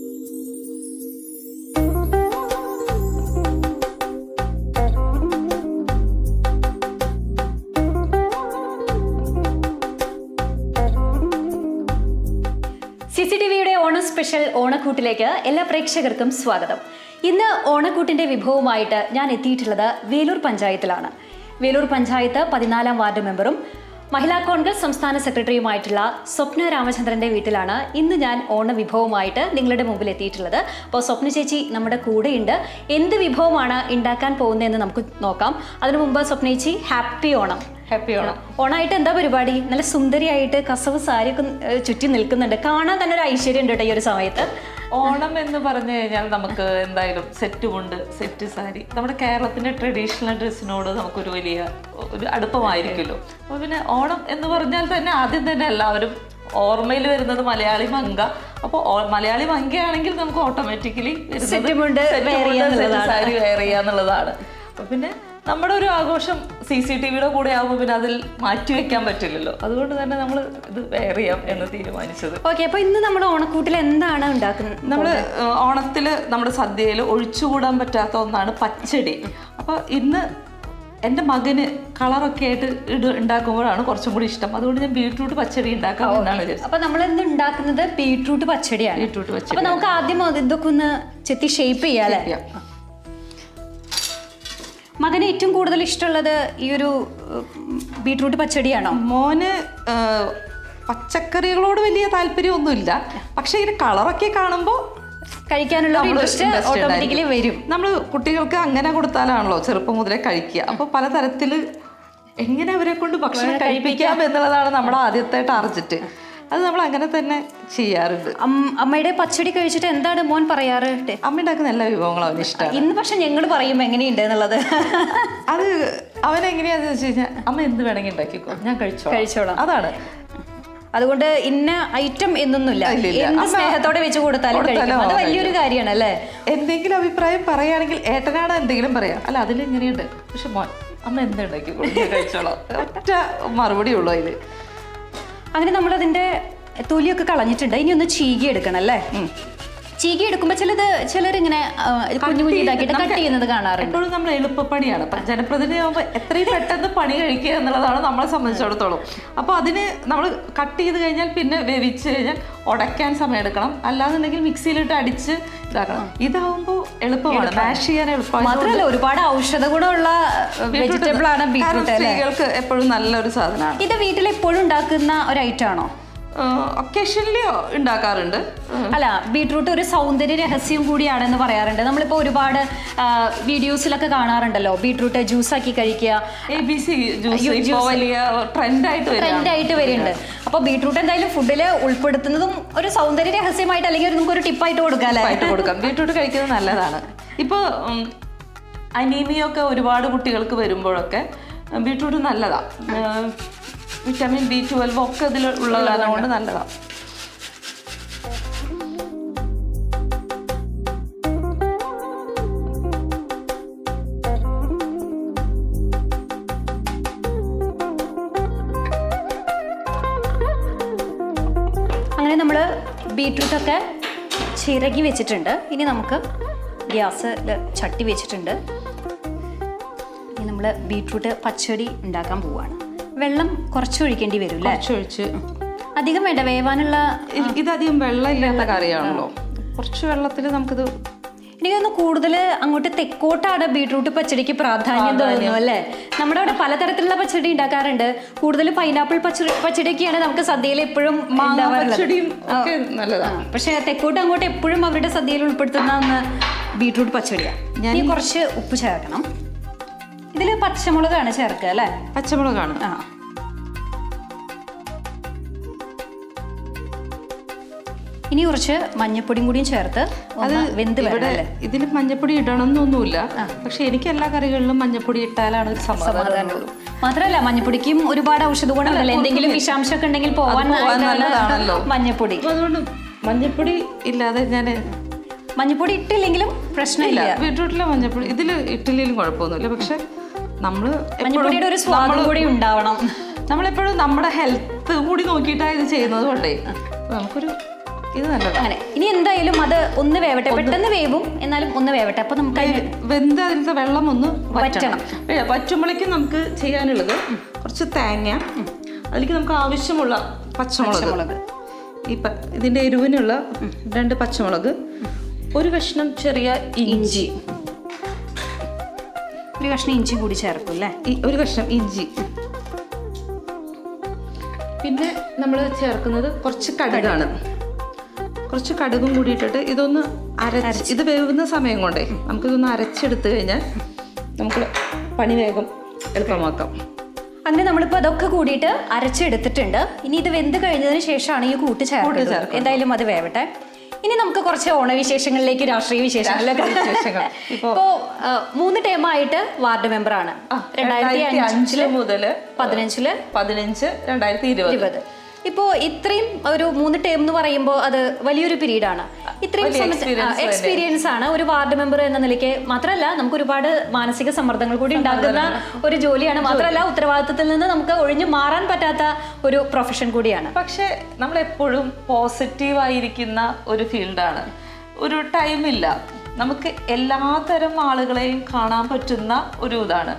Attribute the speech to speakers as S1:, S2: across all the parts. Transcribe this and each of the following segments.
S1: T special ഓണക്കൂട്ടിലേക്ക് എല്ലാ പ്രേക്ഷകർക്കും സ്വാഗതം. ഇന്ന് ഓണക്കൂട്ടിന്റെ വിഭവമായിട്ട് ഞാൻ എത്തിയിട്ടുള്ളത് വേലൂർ പഞ്ചായത്തിലാണ്. വേലൂർ പഞ്ചായത്ത് പതിനാലാം വാർഡ് മെമ്പറും മഹിളാ കോൺഗ്രസ് സംസ്ഥാന സെക്രട്ടറിയുമായിട്ടുള്ള സ്വപ്ന രാമചന്ദ്രന്റെ വീട്ടിലാണ് ഇന്ന് ഞാൻ ഓണ വിഭവമായിട്ട് നിങ്ങളുടെ മുമ്പിൽ എത്തിയിട്ടുള്ളത്. അപ്പോൾ സ്വപ്ന ചേച്ചി നമ്മുടെ കൂടെയുണ്ട്. എന്ത് വിഭവമാണ് ഉണ്ടാക്കാൻ പോകുന്നതെന്ന് നമുക്ക് നോക്കാം. അതിനു മുമ്പ് സ്വപ്ന ചേച്ചി ഹാപ്പി ഓണം.
S2: ഹാപ്പി ഓണം.
S1: ഓണായിട്ട് എന്താ പരിപാടി? നല്ല സുന്ദരിയായിട്ട് കസവ് സാരിയൊക്കെ ചുറ്റി നിൽക്കുന്നുണ്ട്. കാണാൻ തന്നെ ഒരു ഐശ്വര്യം ഉണ്ട് കേട്ടോ ഈ ഒരു സമയത്ത്.
S2: ഓണം എന്ന് പറഞ്ഞു കഴിഞ്ഞാൽ നമുക്ക് എന്തായാലും സെറ്റ് കൊണ്ട് സെറ്റ് സാരി നമ്മുടെ കേരളത്തിന്റെ ട്രഡീഷണൽ ഡ്രസ്സിനോട് നമുക്കൊരു വലിയ ഒരു അടുപ്പമായിരിക്കുമല്ലോ. അപ്പൊ പിന്നെ ഓണം എന്ന് പറഞ്ഞാൽ തന്നെ ആദ്യം തന്നെ എല്ലാവരും ഓർമ്മയിൽ വരുന്നത് മലയാളി മങ്ക അപ്പോൾ മലയാളി മങ്കയാണെങ്കിൽ നമുക്ക് ഓട്ടോമാറ്റിക്കലി
S1: സെറ്റ്.
S2: സാരി വെയർ ചെയ്യാന്നുള്ളതാണ്. അപ്പോൾ പിന്നെ നമ്മുടെ ഒരു ആഘോഷം സി സി ടി വിയുടെ കൂടെ ആകുമ്പോൾ പിന്നെ അതിൽ മാറ്റിവെക്കാൻ പറ്റില്ലല്ലോ. അതുകൊണ്ട് തന്നെ നമ്മൾ ഇത് വെയർ ചെയ്യാം എന്ന് തീരുമാനിച്ചത്.
S1: ഓക്കെ അപ്പൊ ഇന്ന് നമ്മുടെ ഓണക്കൂട്ടിൽ എന്താണ് ഉണ്ടാക്കുന്നത്?
S2: നമ്മൾ ഓണത്തിൽ നമ്മുടെ സദ്യയിൽ ഒഴിച്ചുകൂടാൻ പറ്റാത്ത ഒന്നാണ് പച്ചടി. അപ്പോൾ ഇന്ന് എന്റെ മകന് കളറൊക്കെ ആയിട്ട് ഇട് ഉണ്ടാക്കുമ്പോഴാണ് കുറച്ചും കൂടി ഇഷ്ടം. അതുകൊണ്ട് ഞാൻ ബീട്രൂട്ട് പച്ചടി ഉണ്ടാക്കാം എന്നാണ് വിചാരിച്ചത്.
S1: അപ്പൊ നമ്മൾ ഇന്ന് ഉണ്ടാക്കുന്നത് ബീട്രൂട്ട് പച്ചടിയാണ്.
S2: ബീട്രൂട്ട് പച്ചടി
S1: അപ്പൊ നമുക്ക് ആദ്യം ഇതൊക്കെ ഒന്ന് ചെത്തി ഷേപ്പ് ചെയ്യാല്ലേ
S2: ചെയ്യാം.
S1: മകന് ഏറ്റവും കൂടുതൽ ഇഷ്ടമുള്ളത് ഈ ഒരു ബീട്രൂട്ട് പച്ചടിയാണോ?
S2: മോന് പച്ചക്കറികളോട് വലിയ താല്പര്യമൊന്നുമില്ല. പക്ഷെ ഇതിന് കളറൊക്കെ കാണുമ്പോൾ
S1: കഴിക്കാനുള്ള ഓട്ടോമാറ്റിക്കലി വരും.
S2: നമ്മൾ കുട്ടികൾക്ക് അങ്ങനെ കൊടുത്താലാണല്ലോ ചെറുപ്പം മുതലേ കഴിക്കുക. അപ്പോൾ പലതരത്തിൽ എങ്ങനെ അവരെ കൊണ്ട് ഭക്ഷണം കഴിപ്പിക്കാം. എന്നുള്ളതാണ് നമ്മുടെ ആദ്യത്തെ ടാർജറ്റ്. അത് നമ്മൾ അങ്ങനെ തന്നെ ചെയ്യാറുണ്ട്.
S1: അമ്മയുടെ പച്ചടി കഴിച്ചിട്ട് എന്താണ് മോൻ പറയാറ്?
S2: അമ്മ ഉണ്ടാക്കുന്ന എല്ലാ വിഭവങ്ങളും അവന് ഇഷ്ടമാണ്
S1: ഇന്ന് പക്ഷെ ഞങ്ങൾ പറയും എങ്ങനെയുണ്ട് എന്നുള്ളത്?
S2: അത് അവൻ എങ്ങനെയാന്ന് വെച്ച് കഴിഞ്ഞാൽ അമ്മ എന്ത് വേണമെങ്കിൽ ഉണ്ടാക്കിക്കോ ഞാൻ കഴിച്ചോ
S1: കഴിച്ചോളാം.
S2: അതാണ്.
S1: അതുകൊണ്ട് ഇന്ന ഐറ്റം എന്നൊന്നുമില്ല. എന്ത് സ്നേഹത്തോടെ വെച്ച് കൊടുത്താലും അത് വലിയൊരു കാര്യമാണ് അല്ലേ
S2: എന്തെങ്കിലും അഭിപ്രായം പറയുകയാണെങ്കിൽ ഏട്ടനാണ് എന്തെങ്കിലും പറയാം. അല്ല അതിൽ ഇങ്ങനെയുണ്ട് പക്ഷെ മോൻ അമ്മ എന്തുണ്ടാക്കി കഴിച്ചോളാം. ഒറ്റ മറുപടി ഉള്ളൂ അതിൽ
S1: അങ്ങനെ നമ്മൾ അതിന്റെ തൊലിയൊക്കെ കളഞ്ഞിട്ടുണ്ട്. ഇനി ഒന്ന് ചീകി എടുക്കണം അല്ലേ ചീകി എടുക്കുമ്പോൾ ചിലത് ചിലരിങ്ങനെ കുഞ്ഞു കുഞ്ഞു ഇതാക്കിയിട്ട് കട്ട് ചെയ്യുന്നത് കാണാറുണ്ട്.
S2: എപ്പോഴും നമ്മൾ എളുപ്പപ്പണിയാണ്. ജനപ്രതിനിധിയാകുമ്പോൾ എത്രയും പെട്ടെന്ന് പണി കഴിക്കുക എന്നുള്ളതാണ് നമ്മളെ സംബന്ധിച്ചിടത്തോളം. അപ്പോൾ അതിന് നമ്മൾ കട്ട് ചെയ്ത് കഴിഞ്ഞാൽ പിന്നെ വേവിച്ച് കഴിഞ്ഞാൽ ഉടയ്ക്കാൻ സമയം എടുക്കണം. അല്ലാന്നുണ്ടെങ്കിൽ മിക്സിയിലിട്ട് അടിച്ച് ഇതാക്കണം. ഇതാവുമ്പോൾ എളുപ്പമാണ്. മാഷ് ചെയ്യാൻ എളുപ്പമാണ്
S1: മാത്രമല്ല ഒരുപാട് ഔഷധ ഗുണമുള്ള വെജിറ്റബിൾ ആണ് അല്ലേ?
S2: സ്ത്രീകൾക്ക് എപ്പോഴും നല്ലൊരു സാധനമാണ്.
S1: ഇത് വീട്ടിൽ എപ്പോഴും ഉണ്ടാക്കുന്ന ഒരു ഐറ്റം ആണോ?
S2: ഒക്കേഷനിലി ഉണ്ടാക്കാറുണ്ട്.
S1: അല്ല ബീട്രൂട്ട് ഒരു സൗന്ദര്യ രഹസ്യം കൂടിയാണെന്ന് പറയാറുണ്ട്. നമ്മളിപ്പോൾ ഒരുപാട് വീഡിയോസിലൊക്കെ കാണാറുണ്ടല്ലോ. ബീട്രൂട്ട് ജ്യൂസ് ആക്കി കഴിക്കുക.
S2: എ ബി സി ജ്യൂസ് ഇപ്പോൾ വലിയ ട്രെൻഡായിട്ട് വരിക.
S1: ട്രെൻഡ് ആയിട്ട് വരുന്നുണ്ട് അപ്പോൾ ബീട്രൂട്ട് എന്തായാലും ഫുഡിൽ ഉൾപ്പെടുത്തുന്നതും ഒരു സൗന്ദര്യ രഹസ്യമായിട്ട് അല്ലെങ്കിൽ നമുക്ക് ഒരു ടിപ്പായിട്ട് കൊടുക്കാം അല്ലേ?
S2: കൊടുക്കാം. ബീട്രൂട്ട് കഴിക്കുന്നത് നല്ലതാണ്. ഇപ്പോൾ അനീമിയൊക്കെ ഒരുപാട് കുട്ടികൾക്ക് വരുമ്പോഴൊക്കെ ബീട്രൂട്ട് നല്ലതാണ് വിറ്റാമിൻ ബി ട്വൽവ് ഒക്കെ ഇതിൽ ഉള്ളതാണ്. നല്ലതാണ്
S1: അങ്ങനെ നമ്മൾ ബീട്രൂട്ടൊക്കെ ചിരകി വെച്ചിട്ടുണ്ട്. ഇനി നമുക്ക് ഗ്യാസ് ചട്ടി വെച്ചിട്ടുണ്ട്. ഇനി നമ്മൾ ബീട്രൂട്ട് പച്ചടി ഉണ്ടാക്കാൻ പോവാണ്. വെള്ളം കുറച്ച് ഒഴിക്കേണ്ടി വരും
S2: കുറച്ചൊഴിച്ച്.
S1: അധികം വേണ്ട വേവാനുള്ള
S2: ഇതധികം വെള്ളം ഇല്ലാത്ത കറിയാണല്ലോ കുറച്ച് വെള്ളത്തിൽ നമുക്കിത്
S1: എനിക്ക് തോന്നുന്നു കൂടുതൽ അങ്ങോട്ട് തെക്കോട്ടാണ് ബീട്രൂട്ട് പച്ചടിക്ക് പ്രാധാന്യം തോന്നുന്നു അല്ലേ? നമ്മുടെ അവിടെ പലതരത്തിലുള്ള പച്ചടി ഉണ്ടാക്കാറുണ്ട്. കൂടുതൽ പൈനാപ്പിൾ പച്ചടി പച്ചടിയൊക്കെയാണ് നമുക്ക് സദ്യയിൽ എപ്പോഴും
S2: നല്ലതാണ്
S1: പക്ഷെ തെക്കോട്ട് അങ്ങോട്ട് എപ്പോഴും അവരുടെ സദ്യയിൽ ഉൾപ്പെടുത്തുന്ന ബീട്രൂട്ട് പച്ചടിയാണ് ഞാൻ കുറച്ച് ഉപ്പ് ചേർക്കണം. ഇതിൽ പച്ചമുളകാണ് ചേർക്കുക അല്ലേ?
S2: പച്ചമുളകാണ്.
S1: ആ. ഇനി കുറച്ച് മഞ്ഞപ്പൊടിയും കൂടിയും ചേർത്ത് അത് വെന്ത്
S2: ഇവിടെ ഇതിൽ മഞ്ഞപ്പൊടി ഇടണം എന്നൊന്നുമില്ല പക്ഷെ എനിക്ക് എല്ലാ കറികളിലും മഞ്ഞപ്പൊടി ഇട്ടാലാണ് ഒരു സമാധാനം
S1: മാത്രമല്ല മഞ്ഞപ്പൊടിക്കും ഒരുപാട് ഔഷധ ഗുണമുണ്ടല്ലോ എന്തെങ്കിലും വിഷാംശമൊക്കെ ഉണ്ടെങ്കിൽ പോവാൻ
S2: പോവാൻ
S1: നല്ലതാണ്
S2: നല്ലതാണല്ലോ.
S1: മഞ്ഞപ്പൊടി.
S2: അതുകൊണ്ട് മഞ്ഞപ്പൊടി ഇല്ലാതെ ഞാൻ
S1: മഞ്ഞപ്പൊടി ഇട്ടില്ലെങ്കിലും പ്രശ്നമില്ല.
S2: ബീട്രൂട്ടിലെ മഞ്ഞപ്പൊടി ഇതിൽ ഇട്ടില്ലെങ്കിലും കുഴപ്പമൊന്നുമില്ല. പക്ഷെ നമ്മൾ
S1: ഒരു സ്വാദം കൂടി ഉണ്ടാവണം.
S2: നമ്മളെപ്പോഴും നമ്മുടെ ഹെൽത്ത് കൂടി നോക്കിയിട്ടാണ് ഇത് ചെയ്യുന്നത് കൊണ്ടേ? നമുക്കൊരു ഇത് നല്ലതാണ്
S1: അങ്ങനെ. ഇനി എന്തായാലും അത് ഒന്ന് വേവട്ടെ. പെട്ടെന്ന് വേവും. എന്നാലും ഒന്ന് വേവട്ടെ. അപ്പൊ നമുക്ക്
S2: വെന്ത് അതിലത്തെ വെള്ളം ഒന്ന്
S1: വറ്റണം.
S2: വറ്റുമ്പോഴേക്കും നമുക്ക് ചെയ്യാനുള്ളത് കുറച്ച് തേങ്ങ. അതിലേക്ക് നമുക്ക് ആവശ്യമുള്ള പച്ചമുളക്. ഈ ഇതിന്റെ എരിവിനുള്ള രണ്ട് പച്ചമുളക്. ഒരു കഷ്ണം ചെറിയ ഇഞ്ചി.
S1: ഒരു കഷ്ണം ഇഞ്ചി കൂടി ചേർക്കും അല്ലേ?
S2: ഒരു കഷ്ണം ഇഞ്ചി. പിന്നെ നമ്മൾ ചേർക്കുന്നത് കുറച്ച് കടുകാണ്. കുറച്ച് കടുകും കൂടി ഇട്ടിട്ട് ഇതൊന്ന് അരച്ച് ഇത് വേവുന്ന സമയം കൊണ്ടേ നമുക്കിതൊന്ന് അരച്ചെടുത്ത് കഴിഞ്ഞാൽ നമുക്ക് പണി വേഗം എളുപ്പമാക്കാം.
S1: അങ്ങനെ നമ്മളിപ്പോൾ അതൊക്കെ കൂടിയിട്ട് അരച്ചെടുത്തിട്ടുണ്ട്. ഇനി ഇത് വെന്ത് കഴിഞ്ഞതിന് ശേഷമാണ് ഈ കൂട്ട് ചേർക്കുന്നത്. എന്തായാലും അത് വേവട്ടെ. ഇനി നമുക്ക് കുറച്ച് ഓണവിശേഷങ്ങളിലേക്ക് രാഷ്ട്രീയ വിശേഷങ്ങളിലേക്ക്
S2: വിശേഷങ്ങൾ. ഇപ്പോ-
S1: മൂന്ന് ടേം ആയിട്ട് വാർഡ് വാർഡ് ആണ്. രണ്ടായിരത്തി അഞ്ചിൽ
S2: മുതൽ
S1: പതിനഞ്ചിൽ
S2: പതിനഞ്ച് രണ്ടായിരത്തി ഇരുപത്.
S1: ഇപ്പോ ഇത്രയും ഒരു മൂന്ന് ടേം എന്ന് പറയുമ്പോൾ അത് വലിയൊരു പീരീഡ് ആണ് ഇത്രയും. എക്സ്പീരിയൻസ് ആണ് ഒരു വാർഡ് മെമ്പർ എന്ന നിലയ്ക്ക്. മാത്രമല്ല നമുക്ക് ഒരുപാട് മാനസിക സമ്മർദ്ദങ്ങൾ കൂടി ഉണ്ടാക്കുന്ന ഒരു ജോലിയാണ്. മാത്രമല്ല ഉത്തരവാദിത്തത്തിൽ നിന്ന് നമുക്ക് ഒഴിഞ്ഞു മാറാൻ പറ്റാത്ത ഒരു പ്രൊഫഷൻ കൂടിയാണ്.
S2: പക്ഷെ നമ്മൾ എപ്പോഴും പോസിറ്റീവ് ആയിരിക്കുന്ന ഒരു ഫീൽഡാണ്. ഒരു ടൈമില്ല നമുക്ക് എല്ലാതരം ആളുകളെയും കാണാൻ പറ്റുന്ന ഒരു ഇതാണ്.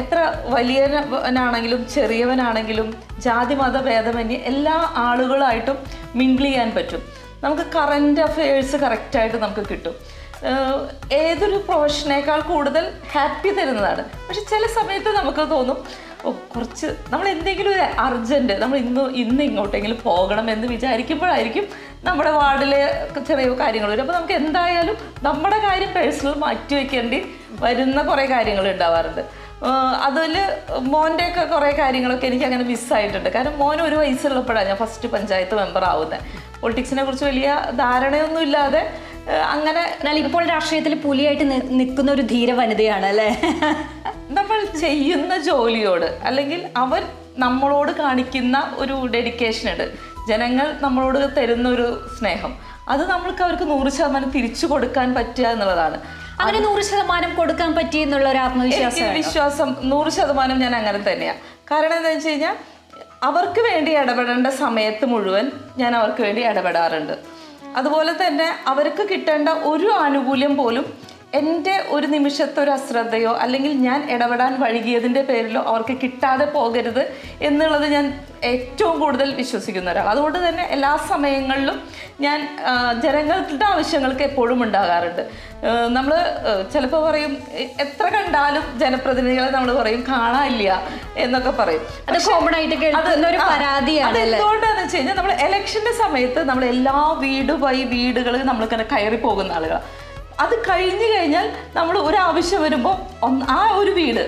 S2: എത്ര വലിയവനാണെങ്കിലും ചെറിയവനാണെങ്കിലും ജാതി മത ഭേദമന്യേ എല്ലാ ആളുകളായിട്ടും മിങ്കിൾ ചെയ്യാൻ പറ്റും. നമുക്ക് കറന്റ് അഫയേഴ്സ് കറക്റ്റായിട്ട് നമുക്ക് കിട്ടും. ഏതൊരു പ്രൊഫഷനേക്കാൾ കൂടുതൽ ഹാപ്പി തരുന്നതാണ്. പക്ഷെ ചില സമയത്ത് നമുക്ക് തോന്നും ഓ കുറച്ച് നമ്മൾ എന്തെങ്കിലും ഒരു അർജന്റ് നമ്മൾ ഇന്ന് ഇന്ന് ഇങ്ങോട്ടെങ്കിലും പോകണം എന്ന് വിചാരിക്കുമ്പോഴായിരിക്കും നമ്മുടെ വാർഡിലെ ചെറിയ കാര്യങ്ങൾ വരും. അപ്പോൾ നമുക്ക് എന്തായാലും നമ്മുടെ കാര്യം പേഴ്സണൽ മാറ്റി വയ്ക്കേണ്ടി വരുന്ന കുറേ കാര്യങ്ങൾ ഉണ്ടാവാറുണ്ട്. അതിൽ മോന്റെ ഒക്കെ കുറേ കാര്യങ്ങളൊക്കെ എനിക്ക് അങ്ങനെ മിസ്സായിട്ടുണ്ട്. കാരണം മോൻ ഒരു വയസ്സുള്ളപ്പോഴാണ് ഞാൻ ഫസ്റ്റ് പഞ്ചായത്ത് മെമ്പർ ആവുന്നത് പൊളിറ്റിക്സിനെ കുറിച്ച് വലിയ ധാരണയൊന്നും ഇല്ലാതെ അങ്ങനെ
S1: എന്നാൽ ഇപ്പോൾ രാഷ്ട്രീയത്തിൽ പുലിയായിട്ട് നിൽക്കുന്ന ഒരു ധീര വനിതയാണ് അല്ലേ
S2: നമ്മൾ ചെയ്യുന്ന ജോലിയോട് അല്ലെങ്കിൽ അവർ നമ്മളോട് കാണിക്കുന്ന ഒരു ഡെഡിക്കേഷൻ ഉണ്ട് ജനങ്ങൾ നമ്മളോട് തരുന്ന ഒരു സ്നേഹം. അത് നമ്മൾക്ക് അവർക്ക് നൂറ് ശതമാനം തിരിച്ചു കൊടുക്കാൻ പറ്റുക എന്നുള്ളതാണ്.
S1: അങ്ങനെ നൂറ് ശതമാനം കൊടുക്കാൻ പറ്റി എന്നുള്ള ഒരു ആത്മവിശ്വാസം
S2: വിശ്വാസം നൂറ് ശതമാനം ഞാൻ അങ്ങനെ തന്നെയാണ് കാരണം എന്താ വെച്ച് കഴിഞ്ഞാൽ അവർക്ക് വേണ്ടി ഇടപെടേണ്ട സമയത്ത് മുഴുവൻ ഞാൻ അവർക്ക് വേണ്ടി ഇടപെടാറുണ്ട്. അതുപോലെ തന്നെ അവർക്ക് കിട്ടേണ്ട ഒരു ആനുകൂല്യം പോലും എന്റെ ഒരു നിമിഷത്തെ ഒരു അശ്രദ്ധയോ അല്ലെങ്കിൽ ഞാൻ ഇടപെടാൻ വഴുകിയതിന്റെ പേരിലോ അവർക്ക് കിട്ടാതെ പോകരുത് എന്നുള്ളത് ഞാൻ ഏറ്റവും കൂടുതൽ വിശ്വസിക്കുന്ന ഒരാൾ അതുകൊണ്ട് തന്നെ എല്ലാ സമയങ്ങളിലും ഞാൻ ജനങ്ങളുടെ ആവശ്യങ്ങൾക്ക് എപ്പോഴും ഉണ്ടാകാറുണ്ട്. നമ്മൾ ചിലപ്പോൾ പറയും എത്ര കണ്ടാലും ജനപ്രതിനിധികളെ നമ്മൾ പറയും കാണാനില്ല എന്നൊക്കെ പറയും.
S1: അത് കോമൺ ആയിട്ട് ഒരു പരാതിയാണ്
S2: എന്തുകൊണ്ടാന്ന് വെച്ച് കഴിഞ്ഞാൽ നമ്മൾ ഇലക്ഷന്റെ സമയത്ത് നമ്മൾ എല്ലാ വീട് ബൈ നമ്മൾ നമ്മളിങ്ങനെ കയറി പോകുന്ന ആളുകളാണ്. അത് കഴിഞ്ഞു കഴിഞ്ഞാൽ നമ്മൾ ഒരു ആവശ്യം വരുമ്പോൾ ആ ഒരു വീട്.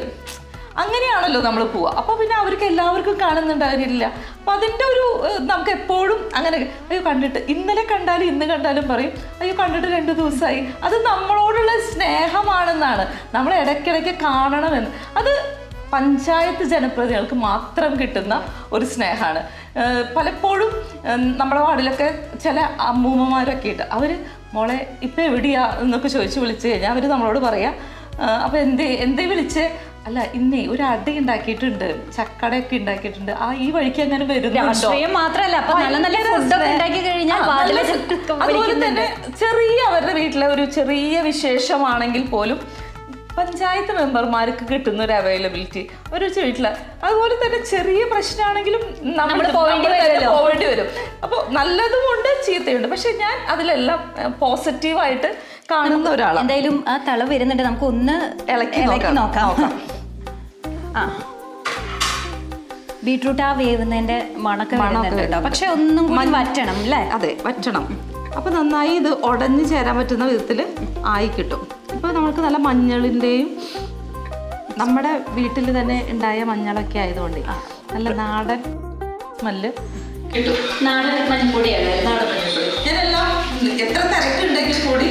S2: അങ്ങനെയാണല്ലോ നമ്മൾ പോവുക. അപ്പോൾ പിന്നെ അവർക്ക് എല്ലാവർക്കും കാണുന്നുണ്ടായിരുന്നില്ല അപ്പോൾ അതിന്റെ ഒരു നമുക്ക് എപ്പോഴും അങ്ങനെ അയ്യോ കണ്ടിട്ട് ഇന്നലെ കണ്ടാലും ഇന്ന് കണ്ടാലും പറയും അയ്യോ കണ്ടിട്ട് രണ്ട് ദിവസമായി അത് നമ്മളോടുള്ള സ്നേഹമാണെന്നാണ്. നമ്മൾ ഇടയ്ക്കിടയ്ക്ക് കാണണമെന്ന്. അത് പഞ്ചായത്ത് ജനപ്രതിനിധികൾക്ക് മാത്രം കിട്ടുന്ന ഒരു സ്നേഹമാണ്. പലപ്പോഴും നമ്മുടെ വാർഡിലൊക്കെ ചില അമ്മൂമ്മമാരൊക്കെ ഇട്ട് അവർ മോളെ ഇപ്പം എവിടെയാ എന്നൊക്കെ ചോദിച്ച് വിളിച്ചു കഴിഞ്ഞാൽ അവർ നമ്മളോട് പറയാം അപ്പോൾ എന്തേ എന്തേ വിളിച്ച്? അല്ല ഇന്നേ ഒരു അടി ഉണ്ടാക്കിയിട്ടുണ്ട് ചക്കടയൊക്കെ ഉണ്ടാക്കിയിട്ടുണ്ട്. ആ ഈ വഴിക്ക് അങ്ങനെ വരുന്നു
S1: രാഷ്ട്രീയം മാത്രമല്ല നല്ല നല്ല. ഉണ്ടാക്കി കഴിഞ്ഞാൽ
S2: അതുപോലെ തന്നെ ചെറിയ അവരുടെ വീട്ടിലെ ഒരു ചെറിയ വിശേഷമാണെങ്കിൽ പോലും പഞ്ചായത്ത് മെമ്പർമാർക്ക് കിട്ടുന്ന ഒരു അവൈലബിലിറ്റി ഒരു വീട്ടിൽ. അതുപോലെ തന്നെ ചെറിയ പ്രശ്നമാണെങ്കിലും നമ്മൾ
S1: പോകേണ്ടി പോവേണ്ടി
S2: വരും. അപ്പോൾ നല്ലതുമുണ്ട് ചീത്തയുണ്ട്. പക്ഷെ ഞാൻ അതിലെല്ലാം പോസിറ്റീവായിട്ട് കാണുന്ന ഒരാളാണ്.
S1: എന്തായാലും ആ തള വരുന്നുണ്ട്. നമുക്ക് ഒന്ന്
S2: ഇളക്കി നോക്കാം.
S1: ആ. ബീട്രൂട്ട് ആ വേവുന്നതിന്റെ മണക്ക വരുന്നുണ്ട് കേട്ടോ. പക്ഷെ ഒന്നും വറ്റണം അല്ലേ?
S2: അതെ വറ്റണം. അപ്പൊ നന്നായി ഇത് ഉടഞ്ഞു ചേരാൻ പറ്റുന്ന വിധത്തിൽ ആയി കിട്ടും. ഇപ്പോൾ നമുക്ക് നല്ല മഞ്ഞളിന്റെയും നമ്മുടെ വീട്ടിൽ തന്നെ ഉണ്ടായ മഞ്ഞളൊക്കെ ആയതുകൊണ്ട് നല്ല നാടൻ മല്ല് കിട്ടും.
S1: നാടൻ മഞ്ഞപ്പൊടിയാണ്
S2: നാടൻ മഞ്ഞൾപ്പൊടി. ഞാനെല്ലാം എത്ര തിരക്കുണ്ടെങ്കിൽ കൂടി